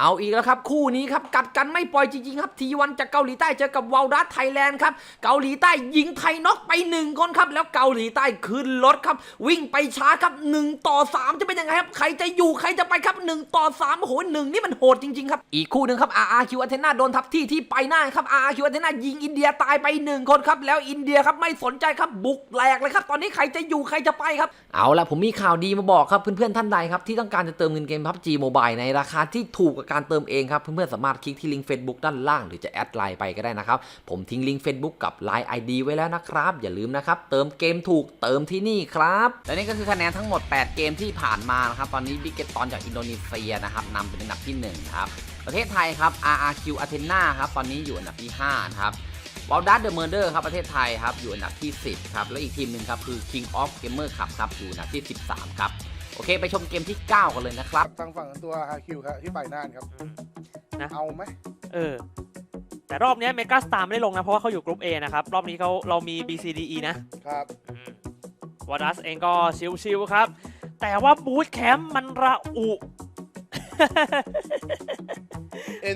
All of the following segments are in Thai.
เอาอีกแล้วครับคู่นี้ครับกัดกันไม่ปล่อยจริงๆครับทีวันจากเกาหลีใต้เจอกับวอลดัสไทยแลนด์ครับเกาหลีใต้ยิงไทยน็อกไปหนึ่งคนครับแล้วเกาหลีใต้ขึ้นรถครับ วิ่งไปช้าครับ1ต่อ3 จะเป็นยังไงครับ ใครจะอยู่ใครจะไปครับ1ต่อ3โอ้โหหนึ่งนี่มันโหดจริงๆครับอีกคู่หนึ่งครับ RRQ อัเทนาโดนทับที่ที่ไปหน้าครับ RRQ อัเทนายิงอินเดียตายไปหนึ่งคนครับแล้วอินเดียครับไม่สนใจครับบุกแหลกเลยครับตอนนี้ใครจะอยู่ใครจะไปครับเอาละผมมีข่าวดีมาบอกครับเพื่อนๆท่านใดครับที่ต้องการจะเติมเงินเกม PUBG Mobile ในราคาที่ถูกกับการเติมเองครับ เพื่อนๆสามารถคลิกที่ลิงก์ Facebook ด้านล่างหรือจะแอดไลน์ไปก็ได้นะครับ ผมทิ้งลิงก์ Facebook กับ Line ID ไว้แล้วนะครับ อย่าลืมนะครับ เติมเกมถูกเติมที่นี่ครับ และนี่ก็คือคะแนนทั้งหมด 8 เกมที่ผ่านมานะครับ ตอนนี้บิกเกตตอนจากอินโดนีเซียนะครับนำเป็นอันดับที่1ครับ ประเทศไทยครับ RRQ Athena ครับ ตอนนี้อยู่อันดับที่5นะครับวอลดัสเดอะเมอร์เดอร์ครับประเทศไทยครับอยู่อันดับที่ 10 ครับ และอีกทีมหนึ่งครับคือ King of Gamer ครับครับอยู่อันดับที่ 13 ครับ อเค ไปชมเกมที่ 9 กันเลยนะครับ ทางฝั่งตัว RQ ครับที่ไปน่านครับนะ เอาไหมเออ แต่รอบเนี้เมกาสตาร์ไม่ได้ลงนะ เพราะว่าเขาอยู่กรุ๊ป A นะครับ รอบนี้เขาเรามี B C D E นะ ครับ วอดัสเองก็ชิวๆครับ แต่ว่าบูธแคมป์มันระอุ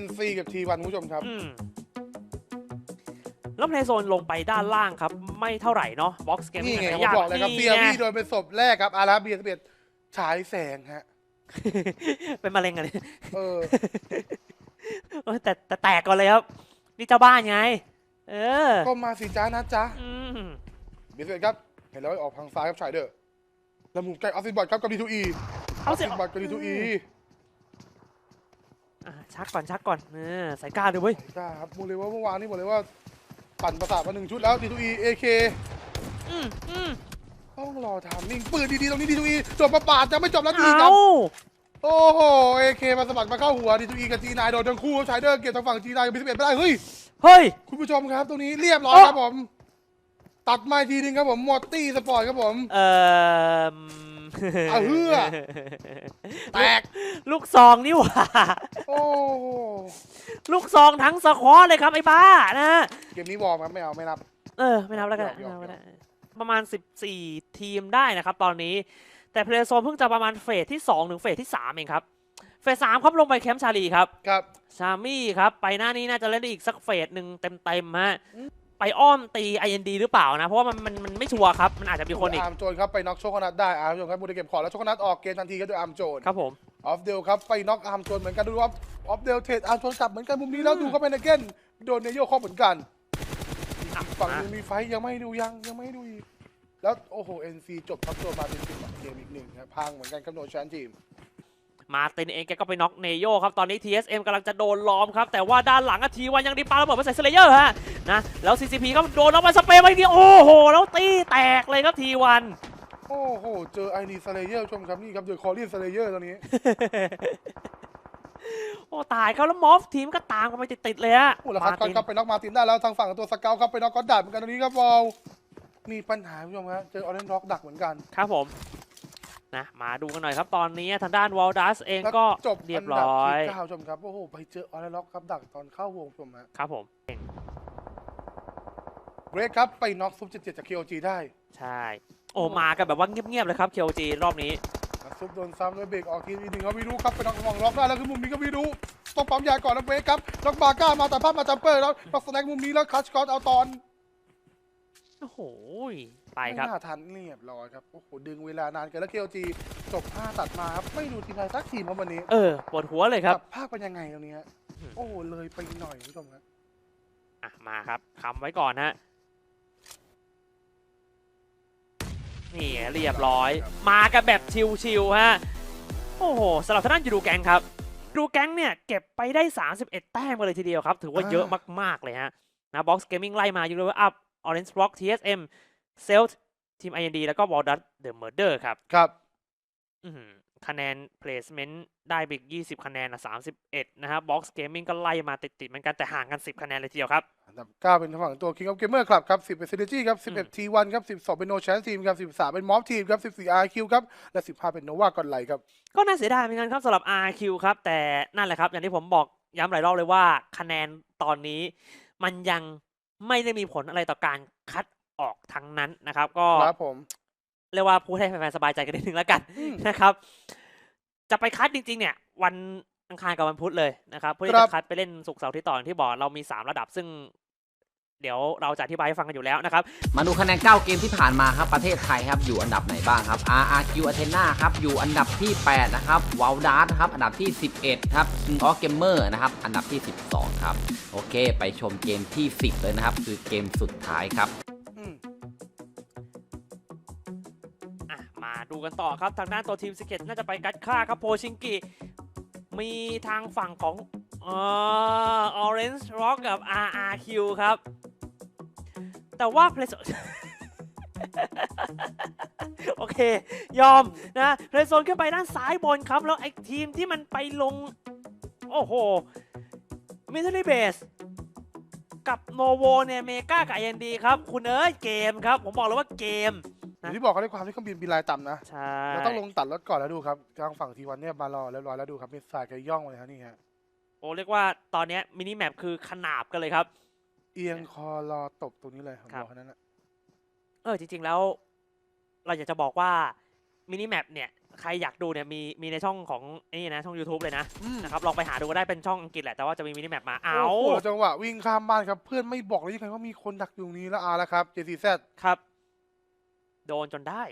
NC กับ T1 คุณผู้ชมครับ อืมแล้วเพลย์โซนลงไปด้านล่างครับ ไม่เท่าไหร่เนาะบ็อกซ์เกมนี่ไงผมบอกเลยครับเซียวี่โดนเป็นศพแรกครับอาราเบียสเปีย ฉายแสงฮะ เป็นมะเร็งอะเนี่ยเออ เออแต่แต่แตกก่อนเลยครับ นี่เจ้าบ้านไง เออก็มาสิจ้านะจ๊ะอืมเบียสเปียครับ เห็นแล้วออกทางซ้ายครับชายเดอร์แล้วมุมใกล้ออฟฟิศบอลครับกับ D2E เอาสิบอลกับ D2E อะชักก่อนชักก่อนเออใส่กล้าด้วยเว้ยได้ครับบอกเลยว่าเมื่อวานนี้บอกเลยว่า ปั่นประสาทมาหนึ่งชุดแล้ว D2E AK อืมอืม ต้องรอทามมิ่งปืนดีๆตรงนี้ D2E จบประปาดจะไม่จบแล้วดีคเอารับโอ้โห AK มาสมัครมาเข้าหัว D2E กับ G9 โดนทั้งคู่ครับชายเดอร์เก็บทางฝั่ง G9 กับ B11 ไม่ได้เฮ้ยเฮ้ยคุณผู้ชมครับตรงนี้เรียบร้อยโอ้ครับผม ตัดมาอีกทีหนึงครับผมมอตตี้สปอร์ตครับผมเอ่อเอาเหือแตกลูกซองนี่หว่าโอ้โหลูกซองทั้งสควอตเลยครับไอ้บ้านะเกมนี้วอร์มครับไม่เอาไม่นับ เออ ไม่นับแล้วกันยอมยอมไม่นับก็ได้ ประมาณ 14 ทีมได้นะครับตอนนี้ แต่เพลย์โซนเพิ่งจะประมาณเฟสที่ 2 ถึงเฟสที่ 3 เองครับ เฟส3ครับลงไปแคมป์ชาลีครับ ครับ ชามี่ครับ ไปหน้านี้น่าจะเล่นได้อีกสักเฟสหนึ่งเต็มๆฮะ ไปอ้อมตี IND หรือเปล่านะ เพราะว่ามันมันมันไม่ชัวร์ครับ มันอาจจะมีคนอีก อาร์มโจนครับไปน็อกโชคนัทได้ อาร์มโจนครับมูได้เก็บของแล้วโชคนัทออกเกมทันทีก็ด้วยอาร์มโจนครับผม ออฟเดลครับไปน็อกอาร์มโจนเหมือนกันดูว่าออฟเดลเทรดอาร์มโจนกลับเหมือนกันมุมนี้แล้วดูเข้าไปในเก้นโดนเนโยเข้าเหมือนกันอะ ฝั่งมานึงมีไฟท์ยังไม่ให้ดูยังยังไม่ให้ดูอีก แล้วโอ้โห NC จบทับตัวมาเป็นสิบเกมอีกหนึ่งครับพังเหมือนกันครับโนชันทีมมาร์ตินเองแกก็ไปน็อกเนโยครับ ตอนนี้ TSM กำลังจะโดนล้อมครับ แต่ว่าด้านหลังอะทีวันยังไดีปาระเบิดมาใส่สเลเยอร์ฮะนะแล้ว CCP ก็โดนเอามาสเปรย์ไปทีโอ้โห แล้วตีแตกเลยครับทีวันโอ้โห เจอไอรีสเลเยอร์ชมครับนี่ครับเจอคอรีนสเลเยอร์ตอนนี้โอ้ตายครับแล้วมอฟทีมก็ตามกันไปติดๆเลยฮะโอ้แล้วคัดมาก่อร์นตินครับไปน็อกมาร์ตินได้แล้วทางฝั่งตัวสเกลครับไปน็อกก็อดดัดเหมือนกันตอนนี้ครับวอลมีปัญหาคุณผู้ชมครับเจอออเรนจ็อกดักเหมือนกัน ครับผมนะมาดูกันหน่อยครับตอนนี้ทางด้านวอลดัสเองแล้วก็จบเรียบอันดัร้อยที่เก้าชมครับโอ้โหไปเจอออเรนจ็อกครับดักตอนเข้าวงชมฮะครับผมเกรกครับไปน็อกซุปเจ็ดจาก KOG ได้ ใช่ โอ้มากันแบบว่าเงียบๆเลยครับ KOG รอบนี้แล้ว ซุปโดนซ้ำด้วยเบรกออกทีอีกหนึ่งครับวีดูครับไปน็อกของล็อกได้แล้วคือมุมนี้ก็วีดูต้องปั๊มยาก่อนแล้วเบรกครับล็อกบาก้ามาแต่ภาพมาจัมเปอร์แล้วล็อกสแน็คมุมนี้แล้วคัชกอตเอาตอนโอ้โหไปครับม่น่าทันเรียบร้อยครับโอ้โหดึงเวลานานเกินแล้วเคลจีจบ5ตัดมาครับไม่ดูทีมไทยสักทีมครับวันนี้เออปวดหัวเลยครับภาคเป็นยังไงตรงนี้ฮะอืมโอ้โหเลยไปหน่อยคุณผู้ชมครับอะมาครับคำไว้ก่อนฮะ นี่เรียบร้อย มากันแบบชิวๆฮะ โอ้โหสำหรับทางด้านยูดูแกงครับยูดูแกงเนี่ยเก็บไปได้ 31 แต้มกันเลยทีเดียวครับ ถือว่าเยอะมากๆเลยฮะนะบ็อกซ์เกมมิ่งไล่มายูโรอัพออเรนจ์บล็อก TSM เซลต์ทีม IND แล้วก็วอลดัตเดอะเมอร์เดอร์ครับ ครับอื้อหือ คะแนน placement ได้ไปอีก20 คะแนนนะ31 นะฮะ box gaming ก็ไล่มาติดๆเหมือนกันแต่ห่างกัน 10 คะแนนเลยทีเดียวครับอันดับ9เป็นทางฝั่งตัว King of Gamer ครับครับ10เป็น Synergy ครับอืม11 T1 ครับ12 เป็น No Chance Team ครับ13 เป็น Mob Team ครับ14 RQ ครับและ 15 เป็น Nova ก่อนไหลครับ ก็น่าเสียดายเหมือนกันครับสำหรับ RQ ครับแต่นั่นแหละครับ อย่างที่ผมบอกย้ำหลายรอบเลยว่าคะแนนตอนนี้ มันยังไม่ได้มีผลอะไรต่อการคัดออกทั้งนั้นนะครับ ก็ครับผม เรียกว่าพูดให้แฟนๆสบายใจกันนิดนึงแล้วกันอืมนะครับ จะไปคัดจริง ๆ เนี่ย วันอังคารกับวันพุธเลยนะครับเพื่อที่ครับจะคัดไปเล่นสุกร์เสาร์อาที่ต่ออย่างที่บอกเรามี 3 ระดับซึ่งเดี๋ยวเราจะอธิบายให้ฟังกันอยู่แล้วนะครับ มาดูคะแนน 9 เกมที่ผ่านมาครับ ประเทศไทยครับ อยู่อันดับไหนบ้างครับ RRQ Athena ครับ อยู่อันดับที่ 8 นะครับ w o w d a r t ครับ อันดับที่ 11 ครับ King of Gamer นะครับ อันดับที่ 12 ครับ โอเค ไปชมเกมที่ 10 เลยนะครับ คือเกมสุดท้ายครับ ดูกันต่อครับทางด้านตัวทีมสเก็ตน่าจะไปกัดค่าครับโพชิงกิ มีทางฝั่งของเอ่อ Orange Rock กับ RRQ ครับ แต่ว่า p l a y โอเค ยอมนะเพลย์โซนขึ้นไปด้านซ้ายบนครับ แล้วไอ้ทีมที่มันไปลง โอ้โหมิท l ลีเบสกับโนโวเนี่ยเมกากับ IND ครับ คุณเอ้ยเกมครับ ผมบอกเลยว่าเกม อย่างที่บอกเขาด้วยความที่เครื่องบินบินลายต่ำนะใช่เราต้องลงตัดรถก่อนแล้วดูครับทางฝั่งทีวันเนี่ยมารอเรียบร้อยแล้วดูครับมีสายกระย่องเลยฮะนี่ฮะโอ้เรียกว่าตอนเนี้ยมินิแมปคือขนาบกันเลยครับ เอียงคอรอตบตรงนี้เลยผมครับ บอกแค่นั้นแหละเออจริง ๆ แล้ว เราอยากจะบอกว่ามินิแมปเนี่ยใครอยากดูเนี่ยมีมีในช่องของไอ้นี่นะช่อง YouTube เลยนะอืมนะครับลองไปหาดูก็ได้เป็นช่องอังกฤษแหละแต่ว่าจะมีมินิแมปมาเอาโอ้โหจังหวะวิ่งข้ามบ้านครับ เพื่อนไม่บอกเลยยังไงว่ามีคนดักอยู่ตรงนี้แล้วอาแล้วครับ JCZ ครับ โดนจนได้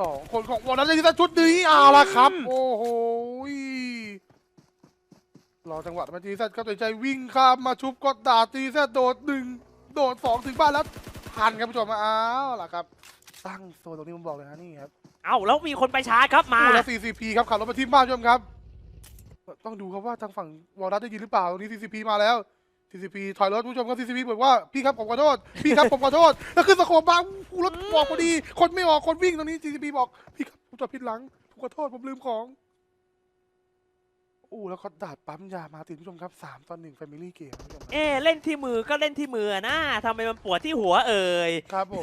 สองคนของวอลนั้น JCZ ชุดนี้เอาละครับโอ้โหรอจังหวะมา JCZ ครับตัดสินใจวิ่งข้ามมาชุบก็ดา JCZ โดดหนึ่งโดดสองถึงบ้านแล้วทันครับผู้ชมเอาล่ะครับ ตั้งโซนตรงนี้ผมบอกเลยฮะนี่ครับเอ้าแล้วมีคนไปชาร์จครับมาคู่แล้ว CCP ครับขับรถมาที่บ้านผู้ชมครับ ต้องดูครับว่าทางฝั่งวอลรัสได้ยินหรือเปล่าตรงนี้ CCP มาแล้ว CCP ถอยรถผู้ชมครับ CCP บอกว่าพี่ครับผมขอโทษพี่ครับผมขอโทษแล้วขึ้นสโคปบ้างกูรถบอกพอดี คนไม่ออกคนวิ่งตรงนี้ CCP บอกพี่ครับผมจอดผิดหลังผมขอโทษผมลืมของ อู้แล้วเขาดาดปั๊มยามาติดผู้ชมครับสามต่อหนึ่ง Family Game ผู้ชมครับเอะเล่นที่มือก็เล่นที่มือนะทำไมมันปวดที่หัวเอ่ย ครับผม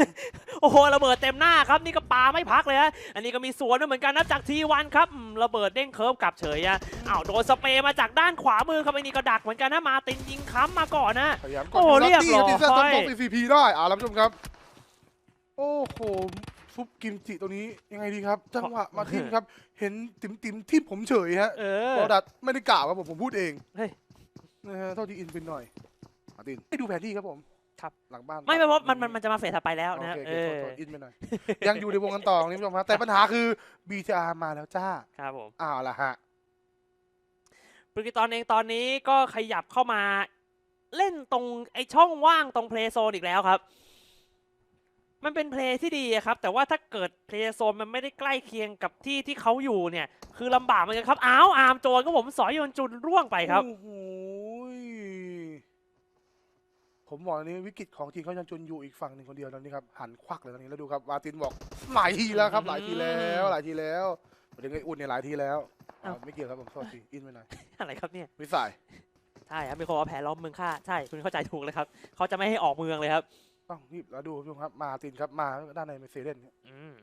โอ้โหระเบิดเต็มหน้าครับนี่ก็ปาไม่พักเลยฮะอันนี้ก็มีสวนด้วยเหมือนกันนะจากทีวันครับอืมระเบิดเด้งเคิร์ฟกลับเฉยอะอ้าวโดนสเปรย์มาจากด้านขวามือครับไอ้นี่ก็ดักเหมือนกันนะมาตินยิงค้ำมาก่อนนะ พยายามกโอ้ดเรียบร้อยตีเซตต้องบอก CCP ได้อ่าแล้วผู้ชมครับ โอ้โห ซุปกิมจิตัวนี้ยังไงดีครับ จังหวะมาทิมครับ เห็นติ่มติ่มๆทิมผมเฉยฮะเออบอดัดไม่ได้กล่าวครับผมผมพูดเองเฮ้ยนะฮะเท่าที่อินเป็นหน่อยมาตินให้ดูแผนที่ครับผมครับหลังบ้านไม่ไม่เพราะมันมันมันจะมาเฟสถัดไปแล้วโอนะเคเอโอเคอโทษโทษอินไปหน่อยยังอยู่ในวงกันต่อนี่ผู้ชมครับแต่ปัญหาคือ BTR มาแล้วจ้าครับผมอ้าวละฮะปริกิตอนเองตอนนี้ก็ขยับเข้ามาเล่นตรงไอช่องว่างตรงเพลย์โซนอีกแล้วครับ มันเป็นเพลย์ที่ดีอะครับ แต่ว่าถ้าเกิดเพลย์โซนมันไม่ได้ใกล้เคียงกับที่ที่เขาอยู่เนี่ย คือลำบากเหมือนกันครับ อ้าวอาร์มโจนก็ผมสอยยนจุนร่วงไปครับ โอ้โหยผมบอกอันนี้วิกฤตของทีมเขายังจนอยู่อีกฝั่งหนึ่งคนเดียวตอนนี้ครับหันควักเลยตอนนี้แล้วดูครับวาตินบอกหลายทีแล้วครับ หลายทีแล้วหลายทีแล้วถึงไอ้อุ่นเนี่ยหลายทีแล้วเอ้าอ่าไม่เกี่ยวครับผมโทษทีอินไปหน่อยอะไรครับเนี่ยวิสัยใช่ครับมีคนว่าแผนล้อมเมืองค่าใช่คุณเข้าใจถูกเลยครับเขาจะไม่ให้ออกเมืองเลยครับ ต้องรีบแล้วดูครับผู้ชมครับมาตินครับมาด้านในเมเซเดนครับอืม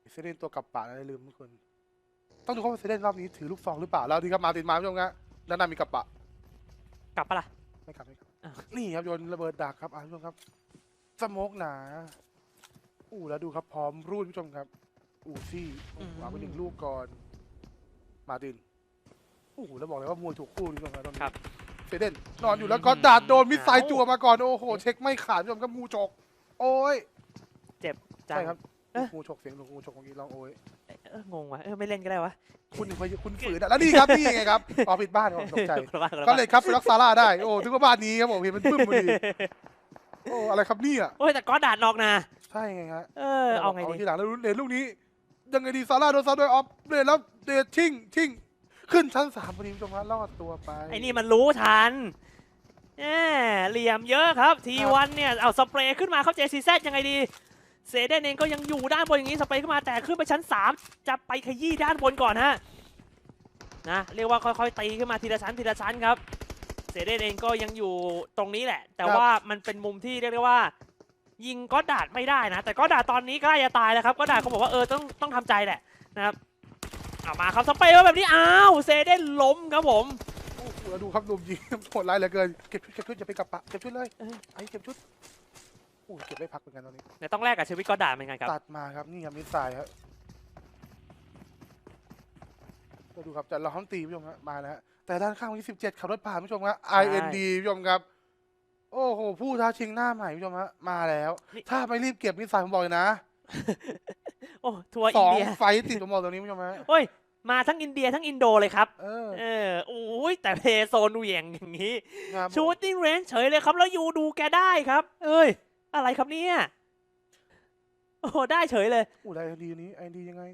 เมเซเดนตัวกลับป่านะอย่าลืมทุกคน ต้องดูว่าเมเซเดนรอบนี้ถือลูกซองหรือเปล่าแล้วดีครับมาตินมาผู้ชมครับด้านในมีกลับปะกลับปะล่ะไม่กลับไม่กลับอ้าวนี่ครับโยนระเบิดดักครับอ่าผู้ชมครับสโมกหนาอู้แล้วดูครับพร้อมรูดผู้ชมครับ อูซี่โอ้โหวางไปหนึ่งลูกก่อน มาตินโอ้โหแล้วบอกเลยว่า มวยถูกคู่ผู้ชมครับตอนนี้ครับ เซเดนนอนอยู่แล้วก็ดาดโดนมิสไซล์จั่วมาก่อน โอ้โห เช็คไม่ขาดผู้ชมครับงูฉกโอ้ยจัง ใช่ครับเอ๊ะ งูฉกเสียงงูฉกของอีร้องโอ้ยเอองงว่ะเออไม่เล่นก็ได้วะคุณคุณคุณฝืนอะแล้วนี่ครับนี่ไงครับอ๋อผิดบ้านครับตกใจ คนละบ้านคนละก็บ้านเลยครับไปรักซาร่าได้โอ้ถึงว่าบ้านนี้ครับผมเห็นมันปึ้มพอดีโอ้อะไรครับเนี่ยโอ้ยแต่ก็ดาดนอกนะใช่ไงฮะ เออเอาไงดี ทีหลังแล้วเดนลูกนี้ยังไงดีซาร่าโดนซาด้วยออฟเดนแล้วเดนชิงชิง ขึ้นชั้นสามพอดีผู้ชมฮะรอดตัวไปไอ้นี่มันรู้ทันแหมเหลี่ยมเยอะครับทีวันเนี่ย เอาสเปรย์ขึ้นมาเขาเจซีแซยังไงดี เซเดนเองก็ยังอยู่ด้านบนอย่างนี้สเปรย์ขึ้นมาแต่ขึ้นไปชั้น 3 จะไปขยี้ด้านบนก่อนฮะนะเรียกว่าค่อยๆตีขึ้นมาทีละชั้นทีละชั้นครับ เซเดนเองก็ยังอยู่ตรงนี้แหละ แต่ว่ามันเป็นมุมที่เรียกได้ว่า ยิงก็ดาดไม่ได้นะ แต่ก็ดาดตอนนี้ใกล้จะตายแล้วครับก็ดาดเขาบอกว่าเออต้องต้องทำใจแหละนะครับ เอามาครับสเปรย์มาแบบนี้อ้าวเซเดนล้มครับผมโอ้โหแล้วดูครับลุมยิงโหดร้ายเหลือเกินเก็บชุดเก็บชุดอย่าไปกลับปะเก็บชุดเลยเออไอ้เก็บชุดโอ้ยเก็บไม่พักเหมือนกันตอนนี้ เดี๋ยวต้องแลกกับชีวิตก็ด่าเหมือนกันครับตัดมาครับนี่ครับมิสไซล์ครับก็ดูครับจะล้อมตีผู้ชมครับมาแล้วฮะแต่ด้านข้างวันที่17ขับรถผ่านผู้ชมครับ IND ผู้ชมครับ โอ้โหผู้ท้าชิงหน้าใหม่ผู้ชมฮะมาแล้วนี่ถ้าไม่รีบเก็บนิสัยผมบอกเลยนะ โอ้ทัวร์สอินองเดียไฟต์ติดผมบอกตรงนี้ผู้ชมฮะโอ้ย มาทั้งอินเดียทั้งอินโดเลยครับ เออเออโอ้ยแต่เพโซนเหวี่ยงอย่างนี้ ครับผมชูตติ้งเรนจ์เฉยเลยครับ แล้วยูดูแกได้ครับ เอ้ย อะไรครับเนี่ย โอ้โหได้เฉยเลย อู้ได้ IND นี้ IND ยังไง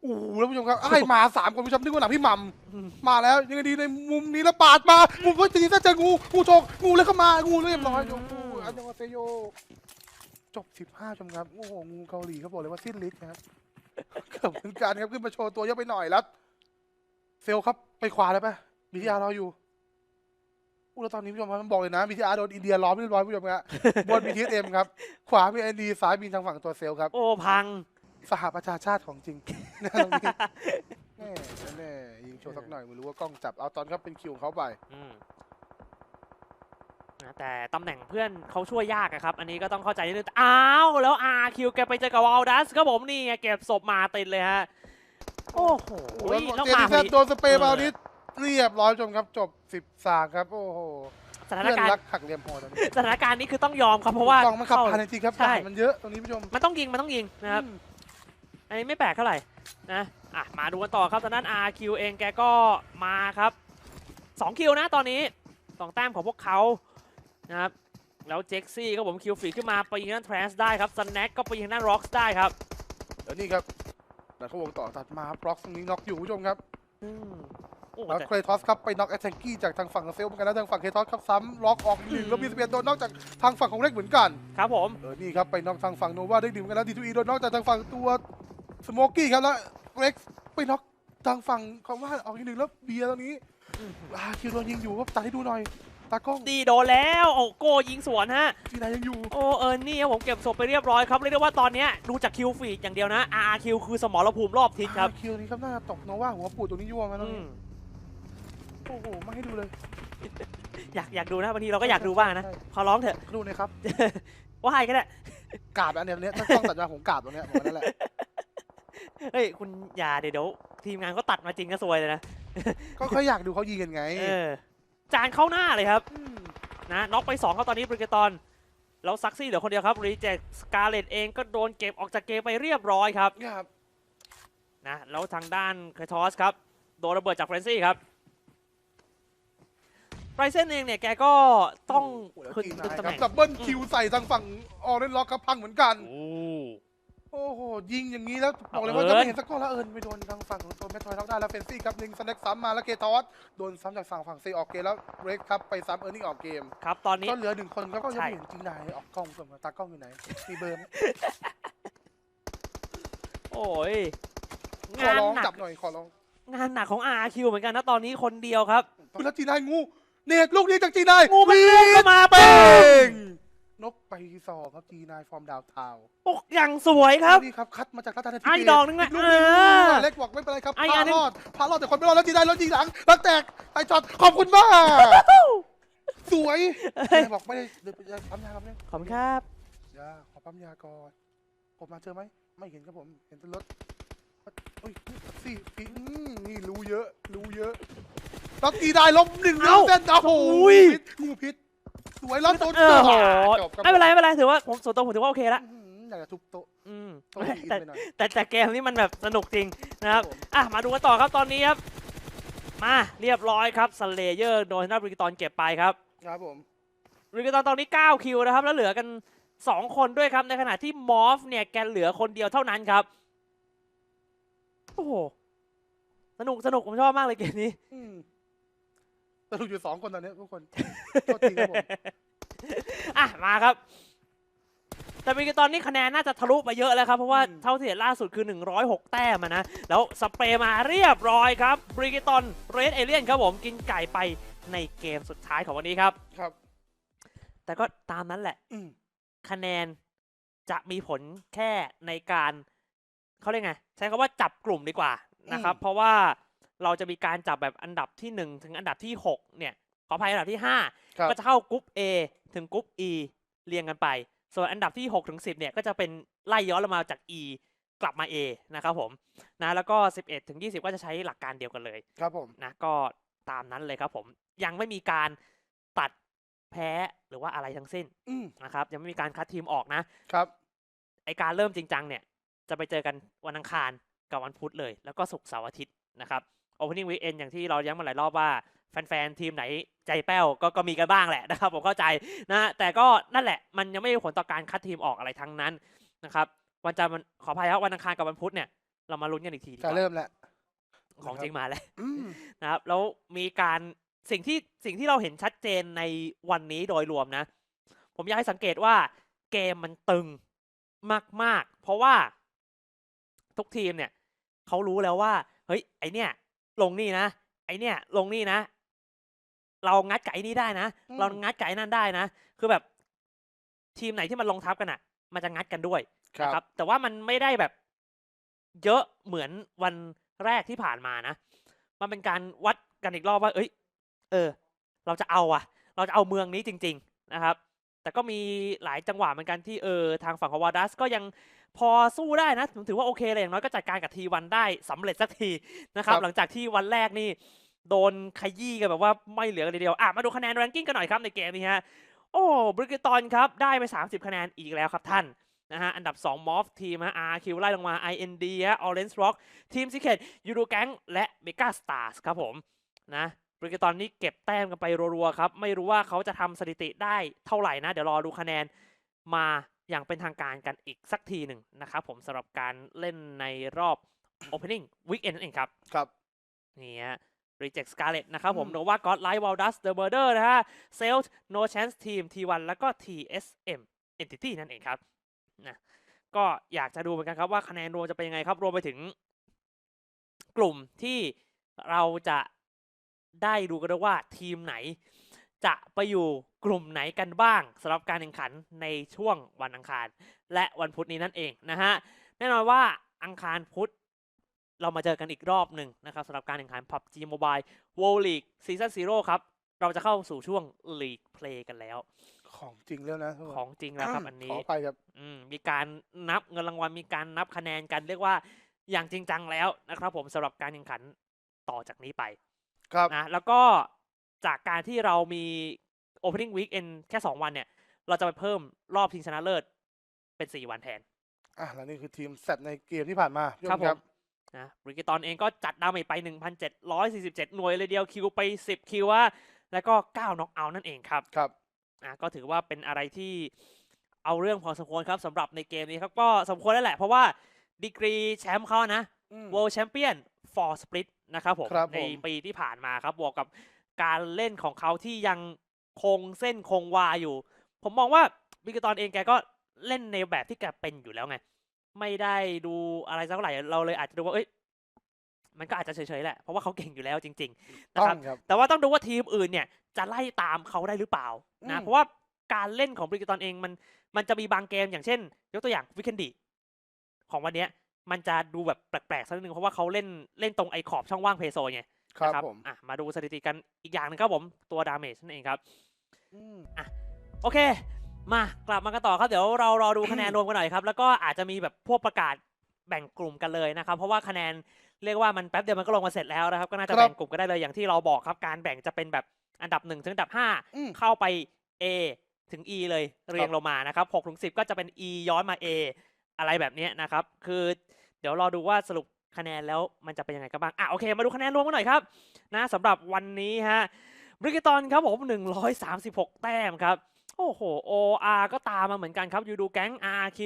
โอ้โหแล้วผู้ชมครับไอ้ายมาสามคนผู้ชมนึกว่าหนังพี่หม่ำมาแล้วยังไงดีในมุมนี้แล้วปาดมามุมก็จะยิงซะเจองูงูฉกงูเลยเข้ามางูเรียบร้อยอืโอ้มโหอันยังว่าเซโย จบ 15ชมครับโอ้โหงูเกาหลีเขาบอกเลยว่าสิ้นฤทธิ์นะครับเกือบเหมือนกันครับขึ้นมาโชว์ตัวเยอะไปหน่อยแล้ว เซลลครับไปขวาได้ปะบีทีอาร์รออยู่อู้แล้วตอนนี้ผู้ชมครับมันบอกเลยนะบีทีอาร์โดนอินเดียล้อมเรียบร้อยผู้ชมครับบนบีทีเอ็มครับ ขวามีไอดีซ้ายมีทางฝั่งตัวเซลลครับ โอ้พังสหประชาชาติของจริงนะตรงนี้แน่แน่ยิงโชว์สักหน่อยไม่รู้ว่ากล้องจับเอาตอนครับเป็นคิวของเขาไปอืม นะแต่ตำแหน่งเพื่อนเขาช่วยยากอะครับ อันนี้ก็ต้องเข้าใจนิดนึงอ้าว แล้วอาคิวแกไปเจอกับวอลดัสครับผมนี่ไงเก็บศพมาติดเลยฮะ โอ้โหโอ้โหแล้วเจมานี่พแซอดดีโดนสเปรย์มานิดเรียบร้อยผู้ชมครับจบสิบสามครับ โอ้โหสถานเพื่อนการณ์รักหักเหลี่ยมโหดตอนนี้สถานการณ์นี้คือต้องยอมครับเพราะว่ากล้องมันขับเข้าผ่านจริงๆครับใช่ด่านมันเยอะตรงนี้ผู้ชมมันต้องยิงมันต้องยิงนะครับอืมอันนี้ไม่แปลกเท่าไหร่นะอะมาดูกันต่อครับตอนนั้น RQ เองแกก็มาครับ2คิวนะตอนนี้2แต้มของพวกเขา นะครับ แล้วเจ็กซี่ก็ผมคิวฝีขึ้นมาไปยิงด้านทรนส์ได้ครับสแน็คก็ไปยิงด้านร็อกส์ได้ครับ แล้วนี่ครับแต่เขาวงต่อตัดมาบล็อกตรงนี้น็อกอยู่ผู้ชมครับอืมโอ้แล้วแต่เคลทอสครับไปน็อกแอตแทงกี้จากทางฝั่งของเซลล์เหมือนกันแล้วทางฝั่งเคลทอสครับซ้ำล็อกออกอีกหนึ่งแล้วมีสเปียนโดนน็อกจากทางฝั่งของเล็กเหมือนกัน ครับผม เออ นี่ครับไปน็อกทางฝั่งโนวาได้ดีเหมือนกันแล้วดีทูอีโดนน็อกจากทางฝั่งตัวสโมกี้ครับแล้วเล็กไปน็อกทางฝั่งของว่าออกอีกหนึ่งแล้วเบียร์ตรงนี้อ่าคิวโดนยิงอยู่ครับตัดให้ดูหน่อย ตากล้องดีโดนแล้วโอ้โกยิงสวนฮะจีนายยังอยู่ โอ้เออนี่ครับผมเก็บศพไปเรียบร้อยครับเรียกได้ว่าตอนเนี้ยดูจากคิวฟีดอย่างเดียวนะ RQ คือสมรภูมิรอบทิศครับอ่าคิวนี้ครับน่าจะตกโนวาหัวปูดตรงนี้ยั่วมาตรงอืนี้มโอ้โหไม่ให้ดูเลย อยากอยากดูนะบางทีเราก็อยากดูบ้างนะใช่ ขอร้องเถอะ ดูหน่อยครับว่าให้ก็ได้กราบอันเนี้ยเนี้ยถ้ากล้องตัดมาผมกราบตรงเนี้ยผมว่านั่นแหละเฮ้ยคุณอย่าเดี๋ยวเดี๋ยวทีมงานก็ตัดมาจริงก็ซวยเลยนะก็เขาอยากดูเขายิงกันไง เออ จานเข้าหน้าเลยครับมนะน็อกไป2ครับตอนนี้บริเกตอนแล้วซักซี่เหลือคนเดียวครับรีเจคสกาเลตเองก็โดนเก็บออกจากเกมไปเรียบร้อยครับครับนะแล้วทางด้านเคทอสครับโดนระเบิดจากเฟรนซี่ครับไรเซนเองเนี่ยแกก็ต้องโอ้โหแล้วขึ้นจีตึกนายตำคแหรับน่งดับเบิลคิวใส่ทางฝั่งออเรนล็อกครับพังเหมือนกัน โอ้โอ้โหยิงอย่างนี้แล้วบอกเลยเอาว่าเอิญจะไม่เห็นสักก้อนแล้วเอิญไปโดนทางฝั่งของตัวแมททอยท็อกได้แล้วเฟนซี่ครับยิงสแน็คซ้ำมาแล้วเกทอสโดนซ้ำจากฝั่งฝั่งเซออกเกมแล้วเรกครับไปซ้ำเอิร์นี่ออกเกมครับตอนนี้ก็เหลือหนึ่งคนครับก็ยังใช่ไม่เห็นจริงนายออกกล้องส่งมาตากล้องอยู่ไหนมีเบอร์ไหมโอ้ยของานร้องหนัจักบหน่อยขอร้องงานหนักของ RQ เหมือนกันนะตอนนี้คนเดียวครับแล้วจีนายงูเนตลูกนี้จากจีนายงูมันวิ่พุ่งเข้ามาเป้เป้งง นกไปสองครับจีนายฟอร์มดาวทาวน์โอ้อย่างสวยครับนี่ครับคัดมาจากรัตนาธิไอ้เบศดอกนึงนะลูกเอนี้อเล็กบอกไม่เป็นไรครับไอ้พาอันนึงรอดพารอดแต่คนไม่รอดแล้วจีนายรถยิงหลังแล้วแตกไอ้จอดขอบคุณมากสวยเฮ้ยบอกไม่ได้เดี๋ยวไปปั๊มยาครับเนี่ยขอบคุณครับยาขอปั๊มยาก่อนผมมาเจอไหมไม่เห็นครับผมเห็นแต่รถเฮ้ยสี่ปีอืมนี่รู้เยอะ รู้เยอะแล้วตีได้ลบหนึ่งเอ้าเส้นโอ้โหอุ้ยพิษงูพิษ สวยแล้วตัวเออโหจบครับไม่เป็นไรไม่เป็นไรถือว่าผมส่วนตัวผมถือว่าโอเคละอื้อหืออยากจะทุบโต๊ะอืม โต๊ะอินแต่ไปหน่อยแต่แต่เกมนี้มันแบบสนุกจริงนะครับผมอะ มาดูกันต่อครับตอนนี้ครับ มาเรียบร้อยครับสเลเยอร์โดนนาบริกตอนเก็บไปครับครับผม บริกตอนตอนนี้ 9 คิวนะครับ แล้วเหลือกัน 2 คนด้วยครับในขณะที่มอฟเนี่ยแกเหลือคนเดียวเท่านั้นครับ โอ้โห สนุกสนุกผมชอบมากเลยเกมนี้ อืมส รุปอยู่สองคนตอนนี้ทุกคนโทษทีครับผมอะมาครับ แต่บริกตอนนี้คะแนนน่าจะทะลุไปเยอะแล้วครับ เพราะว่าเท่าที่เห็นล่าสุดคือ 106 แต้มอะนะ แล้วสเปรย์มาเรียบร้อยครับบริกตอนเรดเอเลียนครับผมกินไก่ไปในเกมสุดท้ายของวันนี้ครับ ครับ แต่ก็ตามนั้นแหละอืมคะแนนจะมีผลแค่ในการเขาเรียกไง ใช้คำว่าจับกลุ่มดีกว่านะครับ เพราะว่า เราจะมีการจับแบบอันดับที่1ถึงอันดับที่6เนี่ยขออภัยอันดับที่5ครับ ก็จะเข้ากรุ๊ป A ถึงกรุ๊ป E เรียงกันไป ส่วนอันดับที่6ถึง10เนี่ยก็จะเป็นไล่ย้อนลงมาจาก E กลับมา A นะครับผมนะแล้วก็11ถึง20ก็จะใช้หลักการเดียวกันเลย ครับผม นะก็ตามนั้นเลยครับผมยังไม่มีการตัดแพ้หรือว่าอะไรทั้งสิ้นอืมนะครับยังไม่มีการคัดทีมออกนะครับ ไอการเริ่มจริงจังเนี่ย จะไปเจอกันวันอังคารกับวันพุธเลย แล้วก็ศุกร์เสาร์อาทิตย์นะครับ Opening Weekend อย่างที่เราย้ำมาหลายรอบว่าแฟนๆ ทีมไหนใจแป้วก็ก็มีกันบ้างแหละนะครับ ผมเข้าใจนะแต่ก็นั่นแหละมันยังไม่มีผลต่อการคัดทีมออกอะไรทั้งนั้นนะครับวันจันทร์วันขออภัยครับวันอังคารกับวันพุธเนี่ยเรามาลุ้นกันอีกทีดีกจะว่าเริ่มแล้วของจริงมาแล้วอืมนะครับแล้วมีการสิ่งที่สิ่งที่เราเห็นชัดเจนในวันนี้โดยรวมนะ ผมอยากให้สังเกตว่าเกมมันตึงมาก ๆ เพราะว่าทุกทีมเนี่ยเขารู้แล้วว่า เฮ้ยไอเนี่ย ลงนี่นะ ไอเนี่ย ลงนี่นะ เรางัดกับไอ้นี่ได้นะ อืม เรางัดกับไอ้นั่นได้นะ คือแบบ ทีมไหนที่มันลงทับกันอะ มันจะงัดกันด้วยครับนะครับ แต่ว่ามันไม่ได้แบบ เยอะเหมือนวันแรกที่ผ่านมานะ มันเป็นการวัดกันอีกรอบว่า เอ้ย เออ เราจะเอาอะเราจะเอาเมืองนี้จริง ๆ นะครับ แต่ก็มีหลายจังหวะเหมือนกันที่เออทางฝั่งของวาดัสก็ยัง พอสู้ได้นะผมถือว่าโอเคเลยอย่างน้อยก็จัดการกับทีวันได้สำเร็จสักทีนะครับครับ หลังจากที่วันแรกนี่ โดนขยี้กันแบบว่าไม่เหลือกันเลยทีเดียวอะมาดูคะแนนแรงกิ้งกันหน่อยครับในเกมนี้ฮะโอ้บริกตอนครับได้ไป 30 คะแนนอีกแล้วครับท่านนะฮะอันดับ 2 มอฟทีมฮะ RQ ไล่ลงมา IND ฮะ Orange Rock ทีมซิเคตยูโรแกงและ Mega Stars ครับผมนะบริกตอนนี้เก็บแต้มกันไปรัวๆครับ ไม่รู้ว่าเขาจะทำสถิติได้เท่าไหร่นะ เดี๋ยวรอดูคะแนนมา อย่างเป็นทางการกันอีกสักทีหนึ่งนะครับผมสำหรับการเล่นในรอบ Opening Weekend นั่นเองครับ ครับ นี่ฮะ Reject Scarlet นะครับผมอืมหรือว่า God Light Wildus The Murder นะฮะ s a l e No Chance Team T1 แล้วก็ TSM Entity นั่นเองครับนะก็อยากจะดูเหมือนกันครับว่าคะแนนรวมจะเป็นยังไงครับ รวมไปถึง กลุ่มที่เราจะได้ดูกันด้วยว่าทีมไหน จะไปอยู่ กลุ่มไหนกันบ้างสำหรับการแข่งขันในช่วงวันอังคาร และวันพุธนี้นั่นเองนะฮะแน่นอนว่าอังคารพุธเรามาเจอกันอีกรอบหนึ่งนะครับสำหรับการแข่งขัน PUBG Mobile World League Season Zero ครับ เราจะเข้าสู่ช่วง League Play กันแล้ว ของจริงแล้วนะทุกคนของจริงแล้วครับอันขนี้อไปครับอืมมีการนับเงินรางวัลมีการนับคะแนนกันเรียกว่าอย่างจริงจังแล้วนะครับ ผมสำหรับการแข่งขันต่อจากนี้ไป ครับนะแล้วก็จากการที่เรามี Opening Weekend แค่2วันเนี่ย เราจะไปเพิ่มรอบชิงชนะเลิศเป็น4วันแทน อะแล้วนี่คือทีมแซดในเกมที่ผ่านมาพี่ครับชผมนะบริกิตอนเองก็จัดดาเมจไป 1,747 หน่วยเลยเดียวคิวไป 10 คิวอะแล้วก็ 9น็อกเอาท์นั่นเองครับครับอะก็ถือว่าเป็นอะไรที่เอาเรื่องพอสมควรครับสำหรับในเกมนี้ครับ ก็สมควรแล้วแหละ เพราะว่าดีกรีแชมป์เขานะอืม World Champion for Split นะครับผมครับในผมปีที่ผ่านมาครับบวกกับการเล่นของเขาที่ยัง คงเส้นคงวาอยู่ ผมมองว่าบิกตอนเองแกก็เล่นในแบบที่แกเป็นอยู่แล้วไง ไม่ได้ดูอะไรสักเท่าไหร่เราเลยอาจจะดูว่าเอ้ยมันก็อาจจะเฉยๆแหละเพราะว่าเขาเก่งอยู่แล้วจริงๆนะต้อครับงครับแต่ว่าต้องดูว่าทีมอื่นเนี่ยจะไล่ตามเขาได้หรือเปล่านะอืมเพราะว่าการเล่นของบริกตอนเองมันมันจะมีบางเกมอย่างเช่น ยกตัวอย่างวิกเคนดีของวันเนี้ยมันจะดูแบบแปลกๆสักนิดนึงเพราะว่าเขาเล่นเล่นตรงไอขอบช่องว่างเพโซไง ครับนะผมอะมาดูสถิติกันอีกอย่างหนึงครับผมตัวดาเมจนั่นเองครับอืมโอเค มากลับมากันต่อครับเดี๋ยวเรารอดูคะแนนรวมกันหน่อยครับ แล้วก็อาจจะมีแบบพวกประกาศแบ่งกลุ่มกันเลยนะครับ เพราะว่าคะแนนเรียกว่ามันแป๊บเดียวมันก็ลงมาเสร็จแล้วนะครับ ก็น่าจะครับแบ่งกลุ่มกันได้เลยอย่างที่เราบอกครับ การแบ่งจะเป็นแบบอันดับ1ถึงอันดับอืม5เข้าไป A ถึง E เลยเรียงลงมานะครับ6ถึง10ก็จะเป็น E ย้อนมา A อะไรแบบเนี้ยนะครับ คือเดี๋ยวรอดูว่าสรุป คะแนนแล้วมันจะเป็นยังไงกันบ้าง อะโอเคมาดูคะแนนรวมกันหน่อยครับนะสำหรับวันนี้ฮะบริกตอนครับผม 136 แต้มครับ โอ้โห OR ก็ตามมาเหมือนกันครับยูดูแก๊ง RQ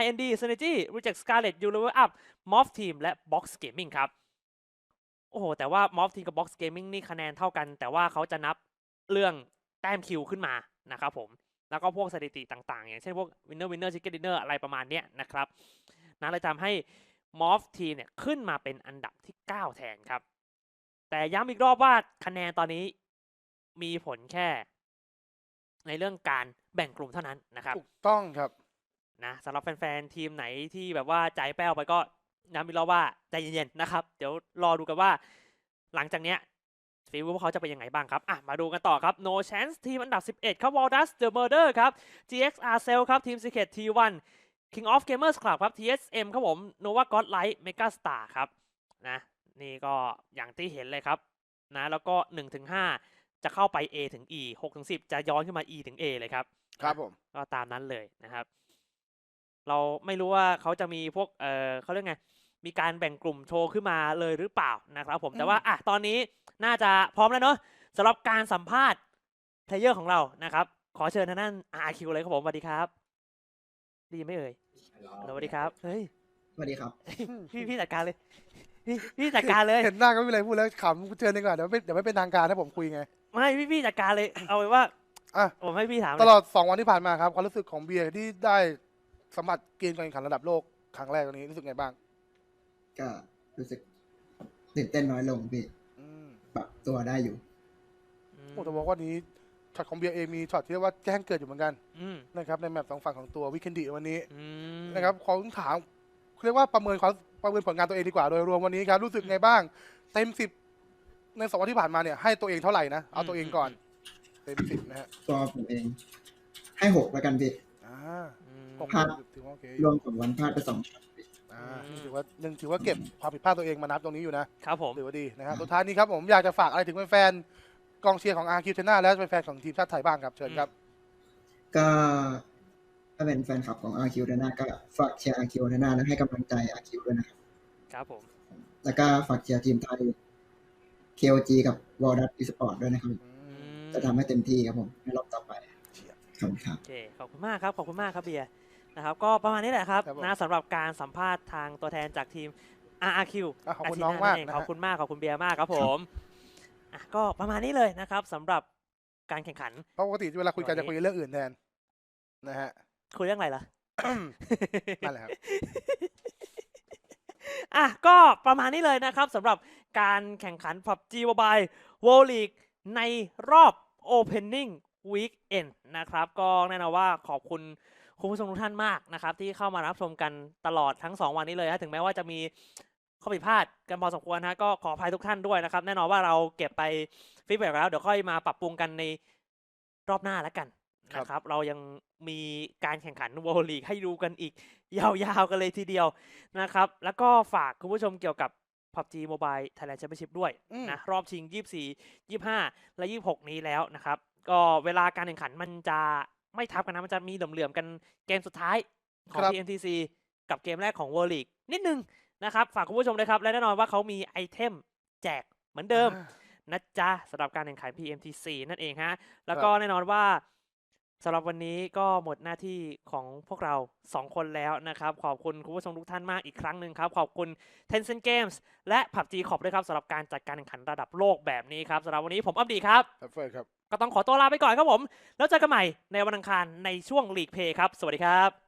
IND Synergy Reject Scarlet u Level Up Mof Team และ Box Gaming ครับ โอ้โห แต่ว่า Mof Team กับ Box Gaming นี่คะแนนเท่ากัน แต่ว่าเขาจะนับเรื่องแต้มคิวขึ้นมานะครับผม แล้วก็พวกสถิติต่างๆ อย่างเช่นพวก Winner Winner Chicken Dinner อะไรประมาณเนี้ยนะครับนั่นเลยทำให้ Mof Team เนี่ยขึ้นมาเป็นอันดับที่ 9 แทนครับ แต่ย้ำอีกรอบว่าคะแนนตอนนี้มีผลแค่ ในเรื่องการแบ่งกลุ่มเท่านั้นนะครับ ถูกต้องครับนะสำหรับแฟนๆทีมไหนที่แบบว่าใจแป้วไปก็ย้ำอีกรอบว่าใจเย็นๆนะครับ เดี๋ยวรอดูกันว่า หลังจากเนี้ยฟีลพวกเขาจะเป็นยังไงบ้างครับ อะ มาดูกันต่อครับ No Chance ทีมอันดับ 11 ครับ Waldus The Murder ครับ GXR Cell ครับทีม Secret T1 King of Gamers Club ครับ TSM ครับผม Nova God Light Mega Star ครับนะนี่ก็อย่างที่เห็นเลยครับนะแล้วก็1ถึง5จะเข้าไป A ถึง E 6ถึง10 จะย้อนขึ้นมา E ถึง A เลยครับ ครับผม ก็ตามนั้นเลยนะครับ เราไม่รู้ว่าเขาจะมีพวกเออเขาเรียกไง มีการแบ่งกลุ่มโชว์ขึ้นมาเลยหรือเปล่านะครับผมแต่ว่าอะตอนนี้น่าจะพร้อมแล้วเนอะสำหรับการสัมภาษณ์เพลเยอร์ของเรานะครับ ขอเชิญทางด้าน RQ เลยครับผมสวัสดีครับไดีไหมเอ่ยสวัสดีครับ เฮ้ย สวัสดีครับ พี่พี่จัดการเลย พี่พี่จัดการเลย เห็นหน้าก็ไม่มีอะไรพูดแล้วขำเชิญดีกว่าเดี๋ยวไม่เดี๋ยวไม่เป็นทางการให้ผมคุยไง ไม่พี่พี่จัดการเลย เอาไว้ว่าอะผมให้พี่ถาม ตลอด2วันที่ผ่านมาครับความรู้สึกของเบียร์ที่ได้สัมผัสเกณฑ์การแข่งขันระดับโลกครั้งแรกตรงนี้รู้สึกไงบ้าง ก็รู้สึกตื่นเต้นน้อยลงพี่อืมปรับตัวได้อยู่อืมโอ้แต่บอกว่านี้ ช็อตของเบียร์เองมีช็อตที่เรียกว่าแจ้งเกิดอยู่เหมือนกันอืมนะครับในแมปสองฝั่งของตัววิกเคนดีวันนี้อืมนะครับขอถามเรียกว่าประเมินความประเมินผลงานตัวเองดีกว่าโดยรวมวันนี้ครับรู้สึกไงบ้างเต็มสิบในสองวันที่ผ่านมาเนี่ยให้ตัวเองเท่าไหร่นะเอาตัวเองก่อนเต็มสิบนะฮะตัวผมเอง ให้หกแล้วกันพี่อ่าอืมผมครับถือว่าโอเครวมของวันพลาดไปสองช็อตพี่อ่าอืมถือว่ายังถือว่าเก็บความผิดพลาดตัวเองมานับตรงนี้อยู่นะครับผมถือว่าดีนะครับสุดท้ายนี้ครับผมอยากจะฝากอะไรถึงแฟนๆ กองเชียร์ของอาร์คิวเทน่าและแฟนๆของทีมชาติไทยบ้างครับเชิญครับก็ถ้าเป็นแฟนคลับของ RQ ด้านหน้าก็ฝากเชียร์ RQ ด้านหน้าและให้กำลังใจ RQ ด้วยนะครับครับผม แล้วก็ฝากเชียร์ทีมไทย KOG กับ w o r l d u Esport ด้วยนะครับอืมจะทำให้เต็มที่ครับผมในรอบต่อไปเชียร์ขอบคุณครับโอเคขอบคุณมากครับขอบคุณมากครับเบียร์นะครับก็ประมาณนี้แหละครับครับผมนะสำหรับการสัมภาษณ์ทางตัวแทนจากทีม RRQ อะขอบคุณทีน้องมากเนะฮะขอบคุณมากขอบคุณเบียร์มากครับผม อะก็ประมาณนี้เลยนะครับสำหรับการแข่งขัน เพราะปกติเวลาคุยกันจะคุยเรื่องอื่นแทนนะฮะ คุยเรื่องอะไรล่ะ นั่นแหละครับ อะก็ประมาณนี้เลยนะครับสำหรับการแข่งขัน PUBG Mobile World League ในรอบ Opening Weekend นะครับ ก็แน่นอนว่าขอบคุณคุณผู้ชมทุกท่านมากนะครับ ที่เข้ามารับชมกันตลอดทั้ง 2 วันนี้เลยฮะถึงแม้ว่าจะมีข้ อผิดพลาดกันพอสมควรนะก็ขออภัยทุกท่านด้วยนะครับ แน่นอนว่าเราเก็บไปฟีดแบ็กแล้ว เดี๋ยวค่อยมาปรับปรุงกันในรอบหน้าแล้วกันครับนะครับ เรายังมีการแข่งขัน World League ให้ดูกันอีก ยาวๆกันเลยทีเดียวนะครับ แล้วก็ฝากคุณผู้ชมเกี่ยวกับ PUBG Mobile Thailand Championship ด้วยอืมนะรอบชิง 24 25 และ 26 นี้แล้วนะครับ ก็เวลาการแข่งขันมันจะไม่ทับกันนะ มันจะมีเหลื่อมๆกันเกมสุดท้ายของครับ TNTC กับเกมแรกของ World League นิดนึง นะครับ ฝากคุณผู้ชมด้วยครับ และแน่นอนว่าเขามีไอเทมแจกเหมือนเดิมอ่านะจ๊ะสำหรับการแข่งขัน PMTC นั่นเองฮะ แล้วก็แน่นอนว่าสำหรับวันนี้ก็หมดหน้าที่ของพวกเรา 2 คนแล้วนะครับ ขอบคุณคุณผู้ชมทุกท่านมากอีกครั้งหนึ่งครับ ขอบคุณ Tencent Games และ PUBG Corp ด้วยครับสำหรับการจัดการแข่งขันระดับโลกแบบนี้ครับสำหรับวันนี้ผมอัปดีครับครับเฟิร์นครับ ก็ต้องขอตัวลาไปก่อนครับผม แล้วเจอกันใหม่ในวันอังคารในช่วงลีกเพย์ครับ สวัสดีครับ